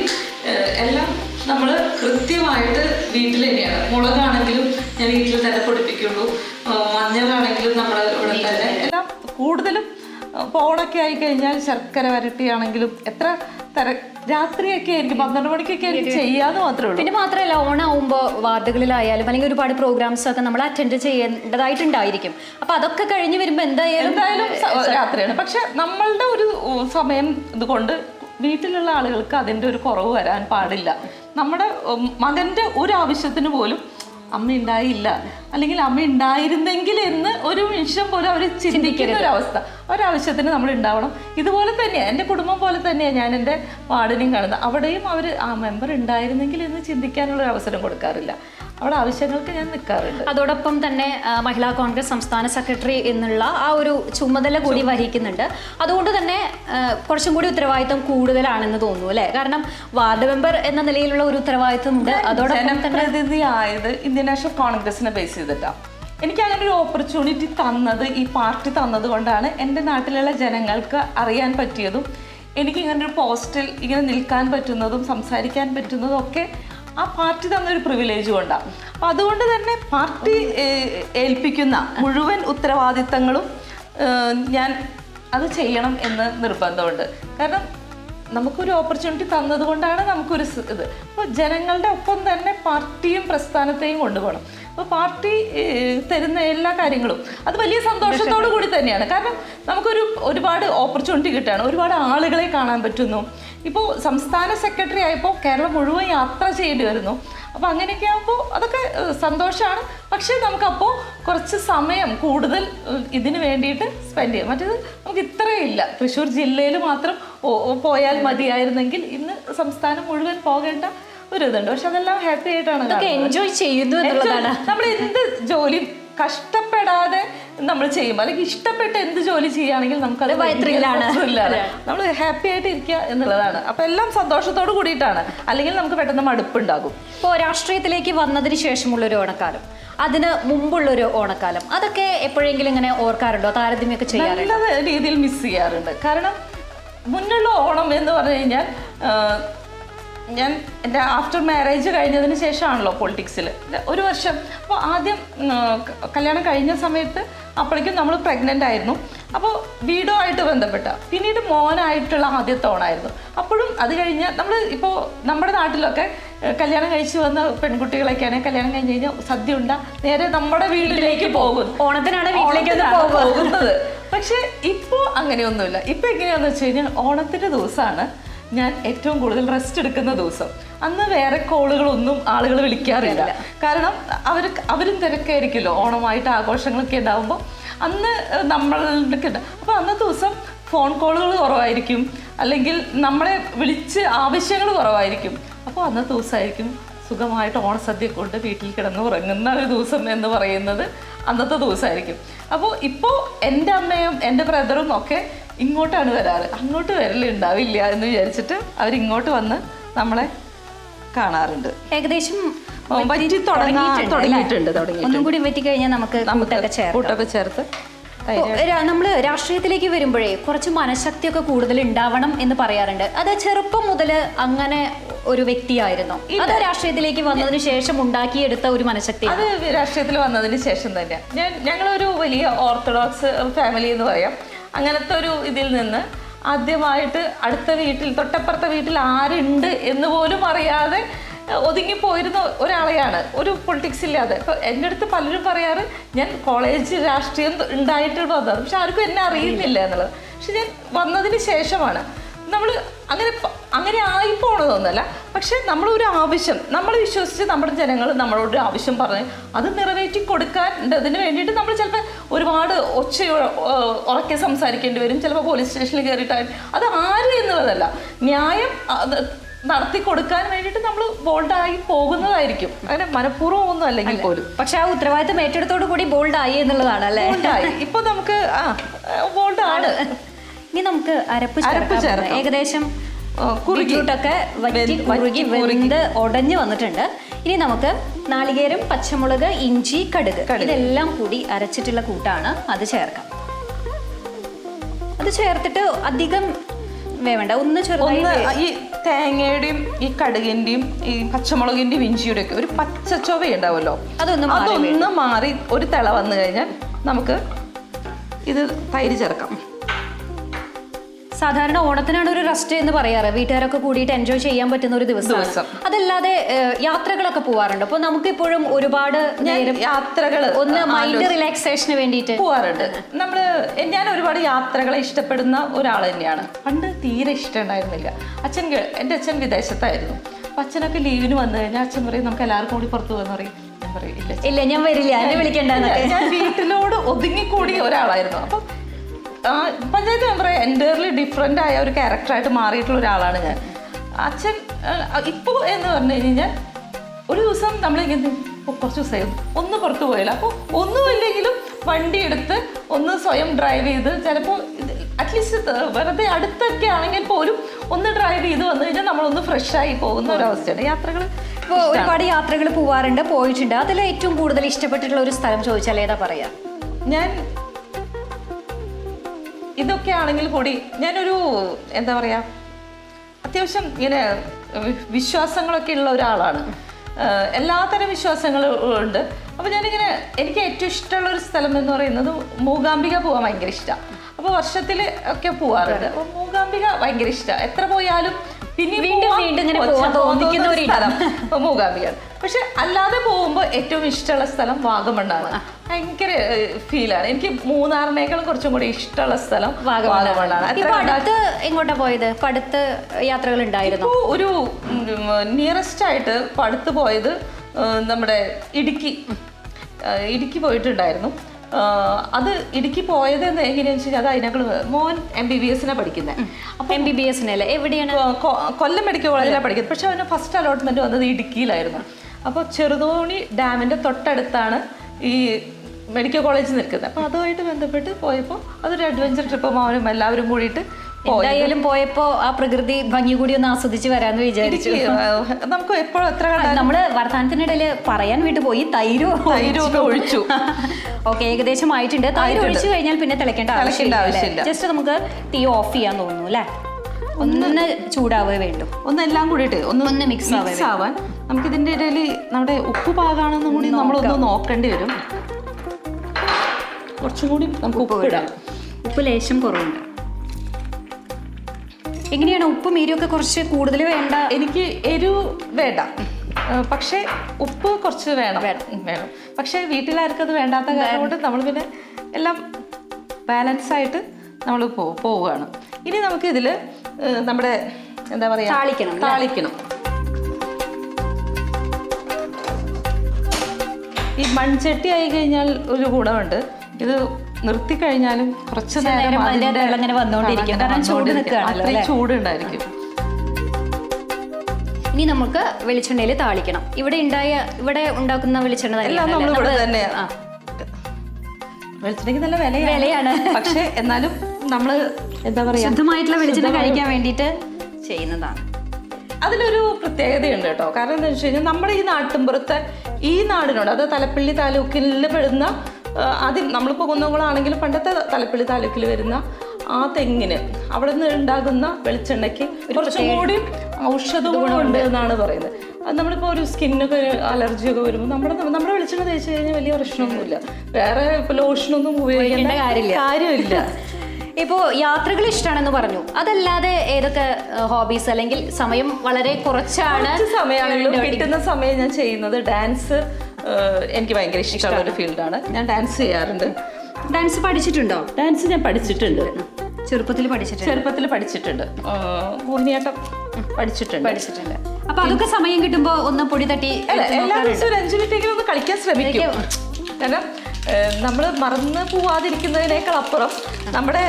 S2: എല്ലാം നമ്മൾ കൃത്യമായിട്ട് വീട്ടിൽ തന്നെയാണ്. മുളകാണെങ്കിലും ഞാൻ വീട്ടിൽ തന്നെ പൊടിപ്പിക്കുള്ളൂ. മഞ്ഞളാണെങ്കിലും നമ്മൾ ഇവിടെ തന്നെ. എല്ലാം കൂടുതലും ഇപ്പോൾ ഓണൊക്കെ ആയി കഴിഞ്ഞാൽ ശർക്കര വരട്ടിയാണെങ്കിലും എത്ര തര രാത്രിയൊക്കെ ആയിരിക്കും പന്ത്രണ്ട് മണിക്കൊക്കെ ആയിരിക്കും ചെയ്യാന്ന് മാത്രമേ ഉള്ളൂ.
S1: പിന്നെ മാത്രമല്ല ഓണാവുമ്പോൾ വാർഡുകളിലായാലും അല്ലെങ്കിൽ ഒരുപാട് പ്രോഗ്രാംസ് ഒക്കെ നമ്മൾ അറ്റൻഡ് ചെയ്യേണ്ടതായിട്ടുണ്ടായിരിക്കും. അപ്പൊ അതൊക്കെ കഴിഞ്ഞ് വരുമ്പോൾ എന്തായാലും
S2: എന്തായാലും രാത്രിയാണ്. പക്ഷെ നമ്മളുടെ ഒരു സമയം ഇതുകൊണ്ട് വീട്ടിലുള്ള ആളുകൾക്ക് അതിന്റെ ഒരു കുറവ് വരാൻ പാടില്ല. നമ്മുടെ മകന്റെ ഒരു ആവശ്യത്തിന് പോലും അമ്മ ഉണ്ടായില്ല അല്ലെങ്കിൽ അമ്മ ഉണ്ടായിരുന്നെങ്കിൽ എന്ന് ഒരു നിമിഷം പോലും അവർ ചിന്തിക്കുന്ന ഒരു അവസ്ഥ ഒരാവശ്യത്തിന് നമ്മൾ ഉണ്ടാവണം. ഇതുപോലെ തന്നെയാണ് എന്റെ കുടുംബം പോലെ തന്നെയാണ് ഞാൻ എന്റെ വാർഡിനെയും കാണുന്നത്. അവിടെയും അവർ ആ മെമ്പർ ഉണ്ടായിരുന്നെങ്കിൽ എന്ന് ചിന്തിക്കാനുള്ള അവസരം കൊടുക്കാറില്ല. അവിടെ ആവശ്യങ്ങൾക്ക് ഞാൻ നിൽക്കാറുണ്ട്.
S1: അതോടൊപ്പം തന്നെ മഹിളാ കോൺഗ്രസ് സംസ്ഥാന സെക്രട്ടറി എന്നുള്ള ആ ഒരു ചുമതല കൂടി വഹിക്കുന്നുണ്ട്. അതുകൊണ്ട് തന്നെ കുറച്ചും കൂടി ഉത്തരവാദിത്വം കൂടുതലാണെന്ന് തോന്നുന്നു അല്ലേ? കാരണം വാർഡ് മെമ്പർ എന്ന നിലയിലുള്ള ഒരു ഉത്തരവാദിത്വം ഉണ്ട്. അതോടൊപ്പം തന്നെ
S2: ജനപ്രതിനിധി ആയത് ഇന്ത്യൻ നാഷണൽ കോൺഗ്രസിനെ ബേസ് ചെയ്തിട്ടാ. എനിക്ക് അങ്ങനെ ഒരു ഓപ്പർച്യൂണിറ്റി തന്നത് ഈ പാർട്ടി തന്നത് കൊണ്ടാണ് എന്റെ നാട്ടിലുള്ള ജനങ്ങൾക്ക് അറിയാൻ പറ്റിയതും എനിക്ക് ഇങ്ങനെ ഒരു പോസ്റ്റിൽ ഇങ്ങനെ നിൽക്കാൻ പറ്റുന്നതും സംസാരിക്കാൻ പറ്റുന്നതും ഒക്കെ ആ പാർട്ടി തന്നൊരു പ്രിവിലേജ് കൊണ്ടാണ് അപ്പം അതുകൊണ്ട് തന്നെ പാർട്ടി ഏൽപ്പിക്കുന്ന മുഴുവൻ ഉത്തരവാദിത്തങ്ങളും ഞാൻ അത് ചെയ്യണം എന്ന് നിർബന്ധമുണ്ട്. കാരണം നമുക്കൊരു ഓപ്പർച്യൂണിറ്റി തന്നതുകൊണ്ടാണ് നമുക്കൊരു ഇത്. അപ്പോൾ ജനങ്ങളുടെ ഒപ്പം തന്നെ പാർട്ടിയും പ്രസ്ഥാനത്തെയും കൊണ്ടുപോകണം. അപ്പോൾ പാർട്ടി തരുന്ന എല്ലാ കാര്യങ്ങളും അത് വലിയ സന്തോഷത്തോടു കൂടി തന്നെയാണ്. കാരണം നമുക്കൊരു ഒരുപാട് ഓപ്പർച്യൂണിറ്റി കിട്ടുകയാണ്. ഒരുപാട് ആളുകളെ കാണാൻ പറ്റുന്നു. ഇപ്പോൾ സംസ്ഥാന സെക്രട്ടറി ആയപ്പോൾ കേരളം മുഴുവൻ യാത്ര ചെയ്യേണ്ടി വരുന്നു. അപ്പോൾ അങ്ങനെയൊക്കെ ആകുമ്പോൾ അതൊക്കെ സന്തോഷമാണ് പക്ഷേ നമുക്കപ്പോൾ കുറച്ച് സമയം കൂടുതൽ ഇതിന് വേണ്ടിയിട്ട് സ്പെൻഡ് ചെയ്യാം. മറ്റേത് നമുക്ക് ഇത്രയില്ല തൃശ്ശൂർ ജില്ലയിൽ മാത്രം പോയാൽ മതിയായിരുന്നെങ്കിൽ ഇന്ന് സംസ്ഥാനം മുഴുവൻ പോകേണ്ട ഒരു ഇതുണ്ട് പക്ഷെ അതെല്ലാം ഹാപ്പി ആയിട്ടാണ്
S1: എൻജോയ് ചെയ്യുന്നു
S2: നമ്മൾ എന്ത് ജോലി കഷ്ടപ്പെടാതെ നമ്മൾ ചെയ്യും അല്ലെങ്കിൽ ഇഷ്ടപ്പെട്ട് എന്ത് ജോലി ചെയ്യുകയാണെങ്കിൽ നമുക്കത്
S1: അത്
S2: നമ്മൾ ഹാപ്പി ആയിട്ട് ഇരിക്കുക എന്നുള്ളതാണ്. അപ്പൊ എല്ലാം സന്തോഷത്തോട് കൂടിയിട്ടാണ്. അല്ലെങ്കിൽ നമുക്ക് പെട്ടെന്ന് മടുപ്പുണ്ടാകും.
S1: ഇപ്പോൾ രാഷ്ട്രീയത്തിലേക്ക് വന്നതിന് ശേഷമുള്ള ഒരു ഓണക്കാലം. അതിന് മുമ്പുള്ളൊരു ഓണക്കാലം. അതൊക്കെ എപ്പോഴെങ്കിലും ഇങ്ങനെ ഓർക്കാറുണ്ടോ? താരതമ്യമൊക്കെ ചെയ്യാറുണ്ടോ?
S2: നല്ല രീതിയിൽ മിസ് ചെയ്യാറുണ്ട്. കാരണം മുന്നുള്ള ഓണം എന്ന് പറഞ്ഞു കഴിഞ്ഞാൽ ഞാൻ എന്റെ ആഫ്റ്റർ മാരേജ് കഴിഞ്ഞതിന് ശേഷമാണല്ലോ പൊളിറ്റിക്സിൽ ഒരു വർഷം. അപ്പോൾ ആദ്യം കല്യാണം കഴിഞ്ഞ സമയത്ത് അപ്പോഴേക്കും നമ്മൾ പ്രഗ്നന്റ് ആയിരുന്നു. അപ്പോൾ വീടോ ആയിട്ട് ബന്ധപ്പെട്ട പിന്നീട് മോനായിട്ടുള്ള ആദ്യത്തെ ഓണായിരുന്നു അപ്പോഴും അത് കഴിഞ്ഞ് നമ്മൾ ഇപ്പോൾ നമ്മുടെ നാട്ടിലൊക്കെ കല്യാണം കഴിച്ചു വന്ന പെൺകുട്ടികളൊക്കെയാണ് കല്യാണം കഴിഞ്ഞ് കഴിഞ്ഞാൽ സദ്യ ഉണ്ട നേരെ നമ്മുടെ വീട്ടിലേക്ക് പോകും.
S1: ഓണത്തിനാണ് വീട്ടിലേക്ക്.
S2: പോകുന്നത്. പക്ഷെ ഇപ്പോൾ അങ്ങനെയൊന്നുമില്ല. ഇപ്പോൾ എങ്ങനെയാണെന്ന് വെച്ച് കഴിഞ്ഞാൽ ഓണത്തിന്റെ ദിവസമാണ് ഞാൻ ഏറ്റവും കൂടുതൽ റെസ്റ്റ് എടുക്കുന്ന ദിവസം. അന്ന് വേറെ കോളുകളൊന്നും ആളുകൾ വിളിക്കാറില്ല. കാരണം അവർ അവരും തിരക്കായിരിക്കുമല്ലോ. ഓണമായിട്ട് ആഘോഷങ്ങളൊക്കെ ഉണ്ടാകുമ്പോൾ അന്ന് നമ്മൾക്ക് അപ്പോൾ അന്നത്തെ ദിവസം ഫോൺ കോളുകൾ കുറവായിരിക്കും. അല്ലെങ്കിൽ നമ്മളെ വിളിച്ച് ആവശ്യങ്ങൾ കുറവായിരിക്കും. അപ്പോൾ അന്നത്തെ ദിവസമായിരിക്കും സുഖമായിട്ട് ഓണസദ്യ കൊണ്ട് വീട്ടിൽ കിടന്ന് ഉറങ്ങുന്ന ഒരു ദിവസം എന്ന് പറയുന്നത് അന്നത്തെ ദിവസമായിരിക്കും. അപ്പോൾ ഇപ്പോൾ എന്റെ അമ്മയും എന്റെ ബ്രദറും ഒക്കെ ഇങ്ങോട്ടാണ് വരാറ്. അങ്ങോട്ട് വരലുണ്ടാവില്ല എന്ന് വിചാരിച്ചിട്ട് അവരിങ്ങോട്ട് വന്ന് നമ്മളെ കാണാറുണ്ട്.
S1: ഏകദേശം
S2: വറ്റി
S1: തുടങ്ങിയിട്ടുണ്ട് ഒന്നും കൂടി വെറ്റി കഴിഞ്ഞാൽ നമുക്ക് കൂട്ടൊക്കെ ചേർത്ത്
S2: കൂട്ടൊക്കെ ചേർത്ത്
S1: നമ്മൾ രാഷ്ട്രീയത്തിലേക്ക് വരുമ്പോഴേ കുറച്ച് മനഃശക്തിയൊക്കെ കൂടുതൽ ഉണ്ടാവണം എന്ന് പറയാറുണ്ട്. അത് ചെറുപ്പം മുതൽ അങ്ങനെ ഒരു വ്യക്തിയായിരുന്നു. അത് രാഷ്ട്രീയത്തിലേക്ക് വന്നതിന് ശേഷം ഉണ്ടാക്കിയെടുത്ത ഒരു മനഃശക്തി
S2: അത് രാഷ്ട്രീയത്തിൽ വന്നതിന് ശേഷം തന്നെ ഞാൻ ഞങ്ങളൊരു വലിയ ഓർത്തഡോക്സ് ഫാമിലി എന്ന് പറയാം. അങ്ങനത്തെ ഒരു ഇതിൽ നിന്ന് ആദ്യമായിട്ട് അടുത്ത വീട്ടിൽ തൊട്ടപ്പുറത്തെ വീട്ടിൽ ആരുണ്ട് എന്ന് പോലും അറിയാതെ ഒതുങ്ങിപ്പോയിരുന്ന ഒരാളെയാണ്. ഒരു പൊളിറ്റിക്സ് ഇല്ലാതെ. ഇപ്പോൾ എന്റെ അടുത്ത് പലരും പറയാറ് ഞാൻ കോളേജ് രാഷ്ട്രീയം ഉണ്ടായിട്ട് വന്നത് പക്ഷെ ആർക്കും എന്നെ അറിയുന്നില്ല എന്നുള്ളത്. പക്ഷെ ഞാൻ വന്നതിന് ശേഷമാണ്. നമ്മൾ അങ്ങനെ അങ്ങനെ ആയി പോണതൊന്നല്ല. പക്ഷെ നമ്മളൊരു ആവശ്യം നമ്മൾ വിശ്വസിച്ച് നമ്മുടെ ജനങ്ങൾ നമ്മളോട് ഒരു ആവശ്യം പറഞ്ഞ് അത് നിറവേറ്റി കൊടുക്കാന്റെതിന് വേണ്ടിയിട്ട് നമ്മൾ ചിലപ്പോൾ ഒരുപാട് ഒച്ച ഉറക്കെ സംസാരിക്കേണ്ടി വരും. ചിലപ്പോൾ പോലീസ് സ്റ്റേഷനിൽ കയറിയിട്ടായി അത് ആര് എന്നുള്ളതല്ല. ന്യായം നടത്തി കൊടുക്കാൻ വേണ്ടിയിട്ട് നമ്മൾ ബോൾഡായി പോകുന്നതായിരിക്കും. അങ്ങനെ മനഃപൂർവം ഒന്നും അല്ലെങ്കിൽ പോലും.
S1: പക്ഷെ ആ ഉത്തരവാദിത്തം ഏറ്റെടുത്തോടു കൂടി ബോൾഡായി എന്നുള്ളതാണ് അല്ലേ
S2: ബോൾഡായി. ഇപ്പൊ നമുക്ക് ആ ബോൾഡാണ്.
S1: ഇനി നമുക്ക് അരപ്പ്
S2: അരപ്പ്
S1: ചേർക്കാം. ഏകദേശം കുറുകിട്ടൊക്കെ വറ്റി
S2: വെന്ത്
S1: ഉടഞ്ഞു വന്നിട്ടുണ്ട്. ഇനി നമുക്ക് നാളികേരം പച്ചമുളക് ഇഞ്ചി കടുക്. ഇതെല്ലാം കൂടി അരച്ചിട്ടുള്ള കൂട്ടാണ് അത് ചേർക്കാം. അത് ചേർത്തിട്ട് അധികം വേവണ്ട. ഒന്ന് ചെറുതായി
S2: ഈ തേങ്ങയുടെയും ഈ കടുകിന്റെയും ഈ പച്ചമുളകിന്റെയും ഇഞ്ചിയുടെ ഒക്കെ ഒരു പച്ച ചൊവ ഉണ്ടാവുമല്ലോ.
S1: അതൊന്ന്
S2: അതൊന്ന് മാറി ഒരു തിള വന്നു കഴിഞ്ഞാൽ നമുക്ക് ഇത് തൈര് ചേർക്കാം.
S1: സാധാരണ ഓണത്തിനാണ് ഒരു റെസ്റ്റ് എന്ന് പറയാറ്. വീട്ടുകാരൊക്കെ കൂടിയിട്ട് എൻജോയ് ചെയ്യാൻ പറ്റുന്ന ഒരു
S2: ദിവസം.
S1: അതല്ലാതെ യാത്രകളൊക്കെ പോവാറുണ്ട്. അപ്പൊ നമുക്കിപ്പോഴും ഒരുപാട് നേരം
S2: യാത്രകൾ
S1: ഒന്ന് മൈൻഡ് റിലാക്സേഷന് വേണ്ടിയിട്ട്.
S2: പോവാറുണ്ട്. നമ്മൾ ഞാൻ ഒരുപാട് യാത്രകളെ ഇഷ്ടപ്പെടുന്ന ഒരാൾ തന്നെയാണ്. പണ്ട് തീരെ ഇഷ്ടമുണ്ടായിരുന്നില്ല അച്ഛൻ എന്റെ എന്റെ അച്ഛൻ വിദേശത്തായിരുന്നു. അപ്പൊ അച്ഛനൊക്കെ ലീവിന് വന്നു കഴിഞ്ഞാൽ അച്ഛൻ പറയും നമുക്ക് എല്ലാവർക്കും കൂടി പുറത്തു പോകുന്ന പറയും. ഞാൻ പറയും ഇല്ല
S1: ഞാൻ വരില്ല. എന്നെ വിളിക്കണ്ടെന്നൊക്കെ
S2: ഞാൻ വീട്ടിലോട് ഒതുങ്ങിക്കൂടിയ ഒരാളായിരുന്നു. അപ്പം പഞ്ചായത്ത് മെമ്പർ എന്റയർലി ഡിഫറെന്റ് ആയ ഒരു ക്യാരക്ടറായിട്ട് മാറിയിട്ടുള്ള ഒരാളാണ് ഞാൻ. അച്ഛൻ ഇപ്പോൾ എന്ന് പറഞ്ഞു കഴിഞ്ഞാൽ ഒരു ദിവസം നമ്മളിങ്ങനെ "ഓ, കുറച്ച് ദിവസമായി. ഒന്ന് പുറത്ത് പോയില്ല. അപ്പോൾ ഒന്നുമില്ലെങ്കിലും വണ്ടി എടുത്ത് ഒന്ന് സ്വയം ഡ്രൈവ് ചെയ്ത് ചിലപ്പോൾ അറ്റ്ലീസ്റ്റ് വെറുതെ അടുത്തൊക്കെ ആണെങ്കിൽ പോലും ഒന്ന് ഡ്രൈവ് ചെയ്ത് വന്നു കഴിഞ്ഞാൽ നമ്മളൊന്ന് ഫ്രഷായി പോകുന്ന ഒരവസ്ഥയാണ് യാത്രകൾ
S1: ഇപ്പോൾ ഒരുപാട് യാത്രകൾ പോവാറുണ്ട് പോയിട്ടുണ്ട്. അതിൽ ഏറ്റവും കൂടുതൽ ഇഷ്ടപ്പെട്ടിട്ടുള്ള ഒരു സ്ഥലം ചോദിച്ചാൽ ഏതാ പറയാ?
S2: ഞാൻ ഇതൊക്കെ ആണെങ്കിൽ കൂടി ഞാനൊരു എന്താ പറയാ അത്യാവശ്യം ഇങ്ങനെ വിശ്വാസങ്ങളൊക്കെ ഉള്ള ഒരാളാണ്. എല്ലാത്തരം വിശ്വാസങ്ങളും ഉണ്ട്. അപ്പോൾ ഞാനിങ്ങനെ എനിക്ക് ഏറ്റവും ഇഷ്ടമുള്ള ഒരു സ്ഥലം എന്ന് പറയുന്നത് മൂകാംബിക പോകാൻ ഭയങ്കര ഇഷ്ടമാണ് അപ്പോൾ വർഷത്തിൽ ഒക്കെ പോവാറുണ്ട്. അപ്പോൾ മൂകാംബിക ഭയങ്കര ഇഷ്ടമാണ് എത്ര പോയാലും പിന്നെ
S1: വീണ്ടും വീണ്ടും ഇങ്ങനെ പോകാൻ തോന്നിക്കുന്ന ഒരു ഇടം.
S2: അപ്പോൾ മൂകാംബികയാണ്. പക്ഷെ അല്ലാതെ പോകുമ്പോൾ ഏറ്റവും ഇഷ്ടമുള്ള സ്ഥലം വാഗമണ്ണാണ്. ഭയങ്കര ഫീലാണ്. എനിക്ക് മൂന്നാറിനേക്കാളും കുറച്ചും കൂടി ഇഷ്ടമുള്ള സ്ഥലം വാഗമണ്ണാണ്.
S1: എങ്ങോട്ടാ പോയത്? പടുത്ത് യാത്രകൾ ഉണ്ടായിരുന്നു?
S2: ഒരു നിയറസ്റ്റ് ആയിട്ട് പടുത്ത് പോയത് നമ്മുടെ ഇടുക്കി. ഇടുക്കി പോയിട്ടുണ്ടായിരുന്നു. അത് ഇടുക്കി പോയത് എങ്ങനെയാണെന്ന് വെച്ച് കഴിഞ്ഞാൽ അത് അതിനേക്കാൾ മോൻ എം ബി ബി എസിനെ പഠിക്കുന്നത് അപ്പം
S1: എം ബി ബി എസിനല്ലേ എവിടെയാണ്?
S2: കൊല്ലം മെഡിക്കൽ കോളേജിലാണ് പഠിക്കുന്നത് പക്ഷെ അവന് ഫസ്റ്റ് അലോട്ട്മെന്റ് വന്നത് ഇടുക്കിയിലായിരുന്നു. അപ്പോൾ ചെറുതോണി ഡാമിന്റെ തൊട്ടടുത്താണ് ഈ മെഡിക്കൽ കോളേജ് നിൽക്കുന്നത്. അപ്പോൾ അതുമായിട്ട് ബന്ധപ്പെട്ട് പോയപ്പോൾ അതൊരു അഡ്വഞ്ചർ ട്രിപ്പ് മോനും എല്ലാവരും കൂടിയിട്ട്
S1: എന്തായാലും പോയപ്പോ ആ പ്രകൃതി ഭംഗി കൂടി ഒന്ന് ആസ്വദിച്ച് വരാന്ന് വിചാരിച്ചു.
S2: നമുക്ക് എപ്പോഴും എത്ര
S1: നമ്മൾ വർത്തമാനത്തിനിടയിൽ പറയാൻ വിട്ടു പോയി. തൈര്
S2: തൈരൊക്കെ ഒഴിച്ചു.
S1: ഓക്കെ ഏകദേശം ആയിട്ടുണ്ട്. തൈര് ഒഴിച്ചു കഴിഞ്ഞാൽ പിന്നെ തിളക്കേണ്ട
S2: ആവശ്യമില്ല.
S1: ജസ്റ്റ് നമുക്ക് തീ ഓഫ് ചെയ്യാൻ തോന്നുന്നു അല്ലേ? ഒന്ന് ചൂടാവേ വേണ്ടു.
S2: ഒന്നെല്ലാം കൂടിയിട്ട് ഒന്ന്
S1: ഒന്ന് മിക്സ്
S2: മിക്സ് ആവാൻ നമുക്ക് ഇതിന്റെ ഇടയിൽ നമ്മുടെ ഉപ്പ് പാകാണെന്നും കൂടി നമ്മളൊന്ന് നോക്കേണ്ടി വരും. കുറച്ചും കൂടി നമുക്ക് ഉപ്പ് ഇടാം.
S1: ഉപ്പ് ലേശം കുറവുണ്ട്. എങ്ങനെയാണ് ഉപ്പ് മീരിയൊക്കെ കുറച്ച് കൂടുതൽ വേണ്ട?
S2: എനിക്ക് എരിവ് വേണ്ട. പക്ഷേ ഉപ്പ് കുറച്ച് വേണം. വേണം. പക്ഷേ വീട്ടിലാർക്കും അത് വേണ്ടാത്ത കാരണം കൊണ്ട് നമ്മൾ പിന്നെ എല്ലാം ബാലൻസ് ആയിട്ട് നമ്മൾ പോവുകയാണ്. ഇനി നമുക്ക് ഇതിൽ നമ്മുടെ എന്താ പറയുക
S1: താളിക്കണം
S2: താളിക്കണം. ഈ മൺചട്ടി ആയി കഴിഞ്ഞാൽ ഒരു ഗുണമുണ്ട്. ഇത് നിർത്തി കഴിഞ്ഞാലും കുറച്ച് നേരം
S1: തിളങ്ങനെ വന്നുകൊണ്ടിരിക്കും. കാരണം ചൂട്
S2: അത്രയും? ചൂടുണ്ടായിരിക്കും
S1: ഇനി നമുക്ക് വെളിച്ചെണ്ണയിൽ താളിക്കണം. ഇവിടെ ഉണ്ടായ ഇവിടെ ഉണ്ടാക്കുന്ന വെളിച്ചെണ്ണ
S2: വെളിച്ചെണ്ണയ്ക്ക് നല്ല വിലയാണ്.
S1: വിലയാണ്.
S2: പക്ഷെ എന്നാലും നമ്മൾ എന്താ പറയാ
S1: ശുദ്ധമായിട്ടുള്ള വെളിച്ചെണ്ണ കഴിക്കാൻ വേണ്ടിയിട്ട് ചെയ്യുന്നതാണ്.
S2: അതിലൊരു പ്രത്യേകതയുണ്ട് കേട്ടോ. കാരണം എന്താ വെച്ച് കഴിഞ്ഞാൽ നമ്മുടെ ഈ നാട്ടിൻപുറത്തെ ഈ നാടിനോട് അത് തലപ്പള്ളി താലൂക്കിൽ പെടുന്ന ആദ്യം നമ്മളിപ്പോൾ കുന്നുകളാണെങ്കിൽ പണ്ടത്തെ തലപ്പള്ളി താലൂക്കിൽ വരുന്ന ആ തെങ്ങിന് അവിടെ നിന്ന് ഉണ്ടാകുന്ന വെളിച്ചെണ്ണയ്ക്ക് കുറച്ചും കൂടി ഔഷധ ഗുണമുണ്ട്. എന്നാണ് പറയുന്നത്. അത് നമ്മളിപ്പോൾ ഒരു സ്കിന്നൊക്കെ അലർജി ഒക്കെ വരുമ്പോൾ നമ്മുടെ നമ്മുടെ വെളിച്ചെണ്ണ തേച്ച് കഴിഞ്ഞാൽ വലിയ പ്രശ്നമൊന്നുമില്ല. വേറെ ഇപ്പോൾ ലോഷനൊന്നും ഉപയോഗിക്കേണ്ട
S1: കാര്യമില്ല. ഇപ്പോൾ യാത്രകൾ ഇഷ്ടമാണെന്ന് പറഞ്ഞു. അതല്ലാതെ ഏതൊക്കെ ഹോബീസ് അല്ലെങ്കിൽ സമയം വളരെ കുറച്ചാണ്
S2: സമയമാണെങ്കിലും കിട്ടുന്ന സമയം ഞാൻ ചെയ്യുന്നത് ഡാൻസ് എനിക്ക് ഭയങ്കര ഇഷ്ടമുള്ള ഒരു ഫീൽഡാണ്. ഞാൻ ഡാൻസ് ചെയ്യാറുണ്ട്.
S1: ഡാൻസ് പഠിച്ചിട്ടുണ്ടോ?
S2: ഡാൻസ് ഞാൻ പഠിച്ചിട്ടുണ്ട്.
S1: ചെറുപ്പത്തിൽ പഠിച്ചിട്ടുണ്ട്.
S2: ചെറുപ്പത്തിൽ പഠിച്ചിട്ടുണ്ട്. മോഹിനിയാട്ടം പഠിച്ചിട്ടുണ്ട്.
S1: പഠിച്ചിട്ടുണ്ട്. അപ്പൊ അതൊക്കെ സമയം കിട്ടുമ്പോ ഒന്ന് പൊടി തട്ടി
S2: എല്ലാ ദിവസവും ഒരു അഞ്ചു മിനിറ്റെങ്കിലും ഒന്ന് കളിക്കാൻ ശ്രമിക്കും. കാരണം നമ്മൾ മറന്നു പോവാതിരിക്കുന്നതിനേക്കാൾ അപ്പുറം നമ്മുടെ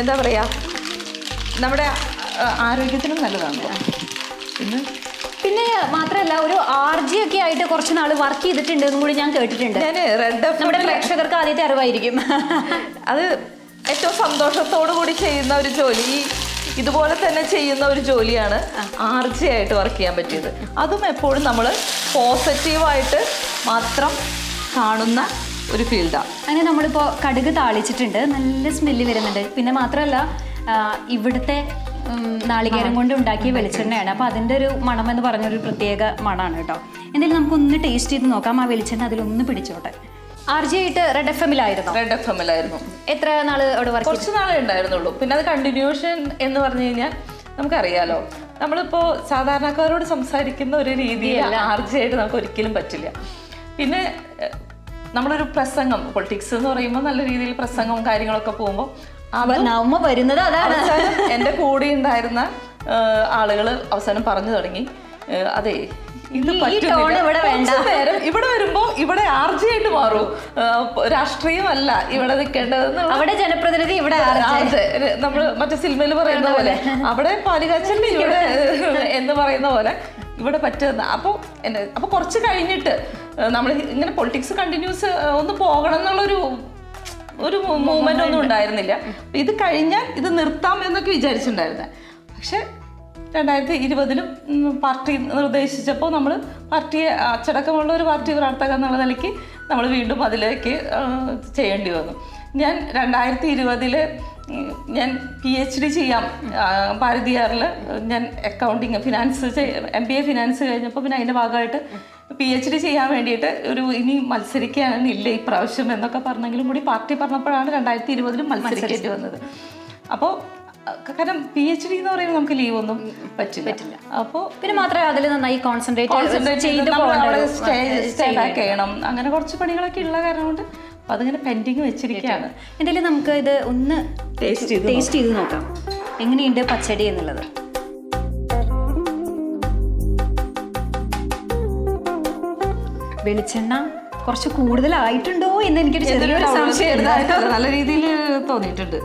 S2: എന്താ പറയുക നമ്മുടെ ആരോഗ്യത്തിനും നല്ലതാണ് പിന്നെ?
S1: പിന്നെ മാത്രമല്ല ഒരു ആർജി ഒക്കെ ആയിട്ട് കുറച്ച് നാൾ വർക്ക് ചെയ്തിട്ടുണ്ട് എന്നും കൂടി ഞാൻ കേട്ടിട്ടുണ്ട്.
S2: ഞാൻ റെഡ്
S1: നമ്മുടെ പ്രേക്ഷകർക്ക് ആദ്യത്തെ അറിവായിരിക്കും.
S2: അത് ഏറ്റവും സന്തോഷത്തോടു കൂടി ചെയ്യുന്ന ഒരു ജോലി ഇതുപോലെ തന്നെ ചെയ്യുന്ന ഒരു ജോലിയാണ് ആർജയായിട്ട് വർക്ക് ചെയ്യാൻ പറ്റിയത്. അതും എപ്പോഴും നമ്മൾ പോസിറ്റീവായിട്ട് മാത്രം കാണുന്ന ഒരു ഫീൽഡാണ്
S1: അങ്ങനെ നമ്മളിപ്പോൾ കടുക് താളിച്ചിട്ടുണ്ട്. നല്ല സ്മെല്ല് വരുന്നുണ്ട്. പിന്നെ മാത്രമല്ല ഇവിടുത്തെ നാളികേരം കൊണ്ട് ഉണ്ടാക്കിയ വെളിച്ചെണ്ണയാണ്. അപ്പോൾ അതിന്റെ ഒരു മണം എന്ന് പറഞ്ഞൊരു പ്രത്യേക മണമാണ് കേട്ടോ. എന്തായാലും നമുക്കൊന്ന് ടേസ്റ്റ് ചെയ്ത് നോക്കാം. ആ വെളിച്ചെണ്ണ അതിലൊന്ന് പിടിച്ചോട്ടെ. ആർ ജി ആയിട്ട് റെഡ് എഫ് എമ്മിലായിരുന്നു
S2: റെഡ് എഫ് എമ്മിലായിരുന്നു
S1: എത്ര നാൾ അവിടെ വർക്ക്
S2: കുറച്ച് നാളേ ഉണ്ടായിരുന്നുള്ളൂ. പിന്നെ അത് കണ്ടിന്യൂഷൻ എന്ന് പറഞ്ഞു കഴിഞ്ഞാൽ നമുക്കറിയാലോ. നമ്മളിപ്പോ സാധാരണക്കാരോട് സംസാരിക്കുന്ന ഒരു രീതിയിൽ ആർജിയായിട്ട് നമുക്ക് ഒരിക്കലും പറ്റില്ല. പിന്നെ നമ്മളൊരു പ്രസംഗം പൊളിറ്റിക്സ് എന്ന് പറയുമ്പോൾ നല്ല രീതിയിൽ പ്രസംഗവും കാര്യങ്ങളൊക്കെ പോകുമ്പോൾ
S1: നമ്മ വരുന്നത് അതാണ്.
S2: എന്റെ കൂടെ ഉണ്ടായിരുന്ന ആളുകൾ അവസാനം പറഞ്ഞു തുടങ്ങി. അതെ ഇത്
S1: ഇവിടെ
S2: നേരം വരുമ്പോ ഇവിടെ ആർജയായിട്ട് മാറും. ഏഹ്, രാഷ്ട്രീയമല്ല ഇവിടെ നിൽക്കേണ്ടത്
S1: അവിടെ ജനപ്രതിനിധി ഇവിടെ
S2: നമ്മൾ മറ്റേ സിനിമയിൽ പറയുന്ന പോലെ. അവിടെ പാലുകാച്ചലിന് ഇവിടെ എന്ന് പറയുന്ന പോലെ. ഇവിടെ പറ്റുന്ന അപ്പോൾ അപ്പോൾ കുറച്ച് കഴിഞ്ഞിട്ട് നമ്മൾ ഇങ്ങനെ പൊളിറ്റിക്സ് കണ്ടിന്യൂസ് ഒന്ന് പോകണം എന്നുള്ളൊരു ഒരു മൂവ്മെന്റ് ഒന്നും ഉണ്ടായിരുന്നില്ല. ഇത് കഴിഞ്ഞാൽ ഇത് നിർത്താം എന്നൊക്കെ വിചാരിച്ചിട്ടുണ്ടായിരുന്നെ. പക്ഷെ രണ്ടായിരത്തി ഇരുപതിലും പാർട്ടി നിർദ്ദേശിച്ചപ്പോൾ നമ്മൾ പാർട്ടിയെ അച്ചടക്കമുള്ള ഒരു പാർട്ടി പ്രവർത്തക എന്നുള്ള നിലയ്ക്ക് നമ്മൾ വീണ്ടും അതിലേക്ക് ചെയ്യേണ്ടി വന്നു. ഞാൻ രണ്ടായിരത്തി ഇരുപതിൽ ഞാൻ പി എച്ച് ഡി ചെയ്യാം. ഭാരതിയാറിൽ ഞാൻ accounting finance M B A finance കഴിഞ്ഞപ്പോൾ പിന്നെ അതിന്റെ ഭാഗമായിട്ട് പി എച്ച് ഡി ചെയ്യാൻ വേണ്ടിയിട്ട് ഒരു ഇനി മത്സരിക്കാനില്ല ഈ പ്രാവശ്യം എന്നൊക്കെ പറഞ്ഞെങ്കിലും കൂടി പാർട്ടി പറഞ്ഞപ്പോഴാണ് രണ്ടായിരത്തി ഇരുപതിലും മത്സരിക്കേണ്ടി വന്നത്. അപ്പോൾ കാരണം പി എച്ച് ഡി എന്ന് പറയുമ്പോൾ നമുക്ക് ലീവ് ഒന്നും പറ്റില്ല. പറ്റില്ല. അപ്പോൾ
S1: പിന്നെ മാത്രമേ അതിൽ നന്നായി കോൺസെൻട്രേറ്റ് ചെയ്ത്
S2: സ്റ്റേ ബാക്ക് ചെയ്യണം. അങ്ങനെ കുറച്ച് പണികളൊക്കെ ഉള്ള കാരണം കൊണ്ട് അപ്പോൾ അതിങ്ങനെ പെൻഡിങ് വെച്ചിരിക്കുകയാണ്.
S1: എന്തായാലും നമുക്ക് ഇത് ഒന്ന്
S2: ടേസ്റ്റ് ചെയ്ത്
S1: നോക്കാം. എങ്ങനെയുണ്ട് പച്ചടി എന്നുള്ളത്? വെളിച്ചെണ്ണ കുറച്ച് കൂടുതലായിട്ടുണ്ടോ എന്ന് എനിക്ക് ചെറിയൊരു സംശയം
S2: നല്ല രീതിയിൽ തോന്നിയിട്ടുണ്ട്.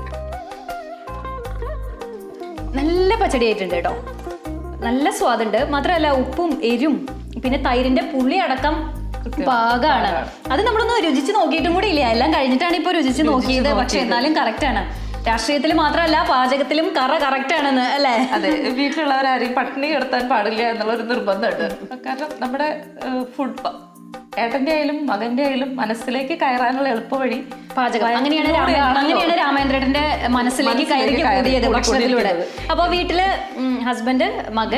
S1: നല്ല പച്ചടി ആയിട്ടുണ്ട് കേട്ടോ. നല്ല സ്വാദുണ്ട് മാത്രമല്ല ഉപ്പും എരും പിന്നെ തൈരിന്റെ പുളി അടക്കം പാകാണ്. അത് നമ്മളൊന്ന് രുചിച്ച് നോക്കിയിട്ടും കൂടി ഇല്ല. എല്ലാം കഴിഞ്ഞിട്ടാണ് ഇപ്പൊ രുചിച്ച് നോക്കിയത്. പക്ഷെ എന്നാലും കറക്റ്റ് ആണ്. രാഷ്ട്രീയത്തിൽ മാത്രമല്ല പാചകത്തിലും കറ കറക്റ്റ് ആണെന്ന് അല്ലേ?
S2: അതെ. വീട്ടിലുള്ളവരാരെയും പട്ടിണി കിടത്താൻ പാടില്ല എന്നുള്ള ഒരു നിർബന്ധമുണ്ട്. കാരണം നമ്മുടെ ഫുഡ് ഏട്ടന്റെ ആയാലും മകന്റെ ആയാലും മനസ്സിലേക്ക് കയറാനുള്ള എളുപ്പവഴി
S1: പാചകം. അങ്ങനെയാണ് അങ്ങനെയാണ് രാമേന്ദ്രന്റെ മനസ്സിലേക്ക് കയറി കൂടിയത് ഭക്ഷണത്തിലൂടെ. അപ്പൊ വീട്ടിൽ ഹസ്ബൻഡ് മകൻ